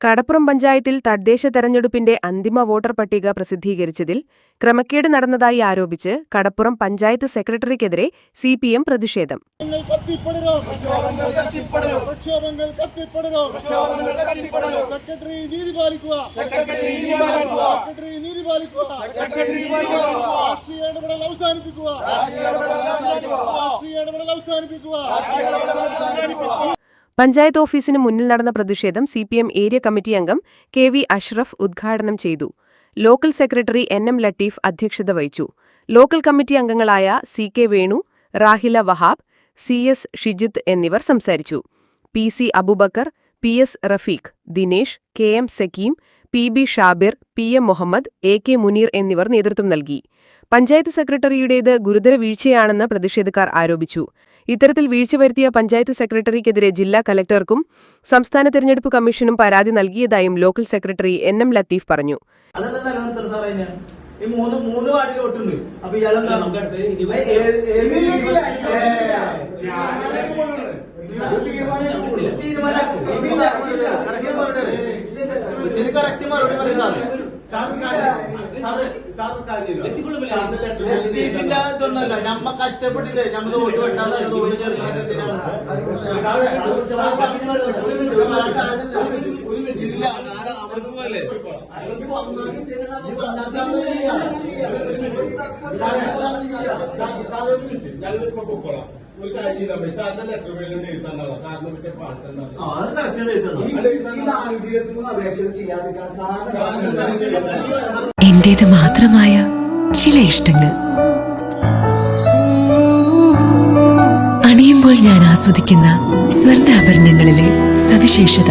കടപ്പുറം പഞ്ചായത്തിൽ തദ്ദേശ തെരഞ്ഞെടുപ്പിന്റെ അന്തിമ വോട്ടർ പട്ടിക പ്രസിദ്ധീകരിച്ചതിൽ ക്രമക്കേട് നടന്നതായി ആരോപിച്ച് കടപ്പുറം പഞ്ചായത്ത് സെക്രട്ടറിക്കെതിരെ സി പി എം പ്രതിഷേധം അവസാനിപ്പിക്കുക. പഞ്ചായത്ത് ഓഫീസിന് മുന്നിൽ നടന്ന പ്രതിഷേധം സി ഏരിയ കമ്മിറ്റി അംഗം കെ വി അഷ്റഫ് ഉദ്ഘാടനം ചെയ്തു. Local secretary N M Latheef അധ്യക്ഷത വഹിച്ചു. ലോക്കൽ കമ്മിറ്റി അംഗങ്ങളായ C K Venu Rahila Wahab C S Shijith എന്നിവർ സംസാരിച്ചു. P C Abubakar P S Rafeeq Dinesh K M Sakkeem P B Shabir P M Muhammad A K Muneer എന്നിവർ നേതൃത്വം നൽകി. പഞ്ചായത്ത് സെക്രട്ടറിയുടേത് ഗുരുതര വീഴ്ചയാണെന്ന് പ്രതിഷേധക്കാർ ആരോപിച്ചു. ഇത്തരത്തിൽ വീഴ്ച വരുത്തിയ പഞ്ചായത്ത് സെക്രട്ടറിക്കെതിരെ ജില്ലാ കലക്ടർക്കും സംസ്ഥാന തെരഞ്ഞെടുപ്പ് കമ്മീഷനും പരാതി നൽകിയതായും local secretary N M Latheef പറഞ്ഞു ഈ മൂന്ന് മൂന്ന് വാർഡിൽ വോട്ടുണ്ട് അപ്പൊ ഇയാളെന്താ തീരുമാനം കറക്റ്റ് മറുപടി പറയുന്നത് എത്തിയിട്ടില്ല ഇതൊന്നല്ല നമ്മ കഷ്ടപ്പെട്ടിട്ട് നമ്മൾ വോട്ട് വെട്ടാതെ വോട്ട് എന്റേത് മാത്രമായ ചില ഇഷ്ടങ്ങൾ. അണിയുമ്പോൾ ഞാൻ ആസ്വദിക്കുന്ന സ്വർണാഭരണങ്ങളിലെ സവിശേഷത.